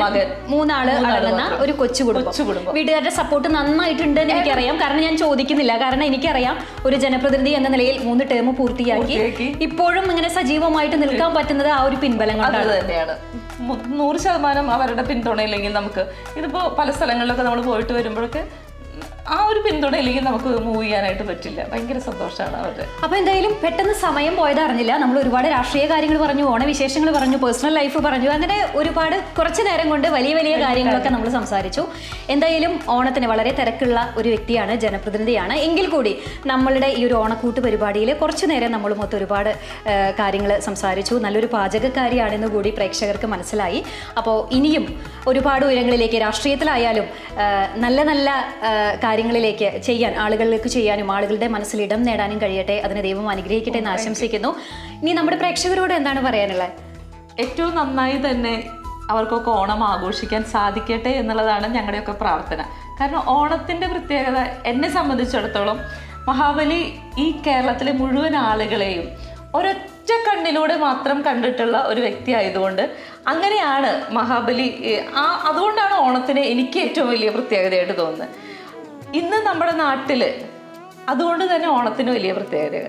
S1: മൂന്നാൾ അടങ്ങുന്ന ഒരു കൊച്ചു കുടുംബം. വീട്ടുകാരുടെ സപ്പോർട്ട് നന്നായിട്ടുണ്ട് എന്ന് എനിക്കറിയാം. കാരണം ഞാൻ ചോദിക്കുന്നില്ല. കാരണം എനിക്കറിയാം ഒരു ജനപ്രതിനിധി എന്ന നിലയിൽ മൂന്ന് ടേം പൂർത്തിയാക്കി. ഇപ്പോഴും ഇങ്ങനെ സജീവമായിട്ട് നിൽക്കാൻ പറ്റുന്നത് ആ ഒരു പിൻബലം കൊണ്ടാണ്.
S2: തന്നെയാണ്. നൂറ് ശതമാനം അവരുടെ പിന്തുണയില്ലെങ്കിൽ നമുക്ക് ഇതിപ്പോ പല സ്ഥലങ്ങളിലൊക്കെ നമ്മൾ പോയിട്ട് വരുമ്പോഴൊക്കെ ആ ഒരു പിന്തുണ ഇല്ലെങ്കിൽ നമുക്ക് മൂവ് ചെയ്യാനായിട്ട് പറ്റില്ല. ഭയങ്കര സന്തോഷമാണ് അവരുടെ.
S1: അപ്പൊ എന്തായാലും പെട്ടെന്ന് സമയം പോയത് അറിഞ്ഞില്ല. നമ്മൾ ഒരുപാട് രാഷ്ട്രീയ കാര്യങ്ങൾ പറഞ്ഞു ഓണ ഓണവിശേഷങ്ങൾ പറഞ്ഞു പേഴ്സണൽ ലൈഫ് പറഞ്ഞു. അങ്ങനെ ഒരുപാട് കുറച്ച് നേരം കൊണ്ട് വലിയ വലിയ കാര്യങ്ങളൊക്കെ നമ്മൾ സംസാരിച്ചു. എന്തായാലും ഓണത്തിന് വളരെ തിരക്കുള്ള ഒരു വ്യക്തിയാണ് ജനപ്രതിനിധിയാണ്. എങ്കിൽ കൂടി നമ്മളുടെ ഈ ഒരു ഓണക്കൂട്ട് പരിപാടിയിൽ കുറച്ചു നേരം നമ്മൾ മൊത്തം ഒരുപാട് കാര്യങ്ങൾ സംസാരിച്ചു. നല്ലൊരു പാചകക്കാരിയാണെന്ന് കൂടി പ്രേക്ഷകർക്ക് മനസ്സിലായി. അപ്പോൾ ഇനിയും ഒരുപാട് ഉയരങ്ങളിലേക്ക് രാഷ്ട്രീയത്തിലായാലും നല്ല നല്ല കാര്യങ്ങളിലേക്ക് ചെയ്യാൻ ആളുകളിലേക്ക് ചെയ്യാനും ആളുകളുടെ മനസ്സിൽ ഇടം നേടാനും കഴിയട്ടെ. അതിന് ദൈവം അനുഗ്രഹിക്കട്ടെ എന്ന് ആശംസിക്കുന്നു. ഇനി നമ്മുടെ പ്രേക്ഷകരോട് എന്താണ് പറയാനുള്ളത്?
S2: ഏറ്റവും നന്നായി തന്നെ അവർക്കൊക്കെ ഓണം ആഘോഷിക്കാൻ സാധിക്കട്ടെ എന്നുള്ളതാണ് ഞങ്ങളുടെയൊക്കെ പ്രാർത്ഥന. കാരണം ഓണത്തിന്റെ പ്രത്യേകത എന്നെ സംബന്ധിച്ചിടത്തോളം മഹാബലി ഈ കേരളത്തിലെ മുഴുവൻ ആളുകളെയും ഒരൊറ്റ കണ്ണിലൂടെ മാത്രം കണ്ടിട്ടുള്ള ഒരു വ്യക്തി ആയതുകൊണ്ട് അങ്ങനെയാണ് മഹാബലി ആ അതുകൊണ്ടാണ് ഓണത്തിന് എനിക്ക് ഏറ്റവും വലിയ പ്രത്യേകതയായിട്ട് തോന്നുന്നത്. ഇന്ന് നമ്മുടെ നാട്ടിൽ അതുകൊണ്ട് തന്നെ ഓണത്തിന് വലിയ പ്രത്യേകത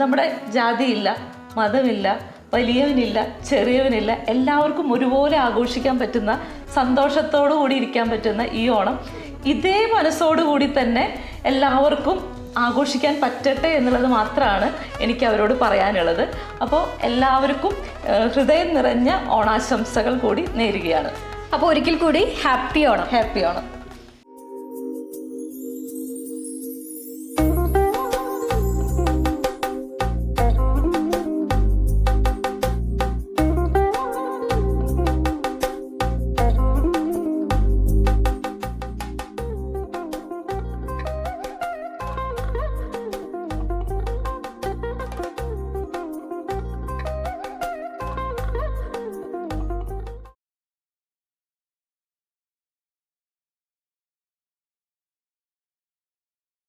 S2: നമ്മുടെ ജാതിയില്ല മതമില്ല വലിയവനില്ല ചെറിയവനില്ല എല്ലാവർക്കും ഒരുപോലെ ആഘോഷിക്കാൻ പറ്റുന്ന സന്തോഷത്തോടു കൂടി ഇരിക്കാൻ പറ്റുന്ന ഈ ഓണം. ഇതേ മനസ്സോടുകൂടി തന്നെ എല്ലാവർക്കും ആഘോഷിക്കാൻ പറ്റട്ടെ എന്നുള്ളത് മാത്രമാണ് എനിക്ക് അവരോട് പറയാനുള്ളത്. അപ്പോൾ എല്ലാവർക്കും ഹൃദയം നിറഞ്ഞ ഓണാശംസകൾ കൂടി നേരുകയാണ്.
S1: അപ്പോൾ ഒരിക്കൽ കൂടി ഹാപ്പി ഓണം.
S2: ഹാപ്പി ഓണം.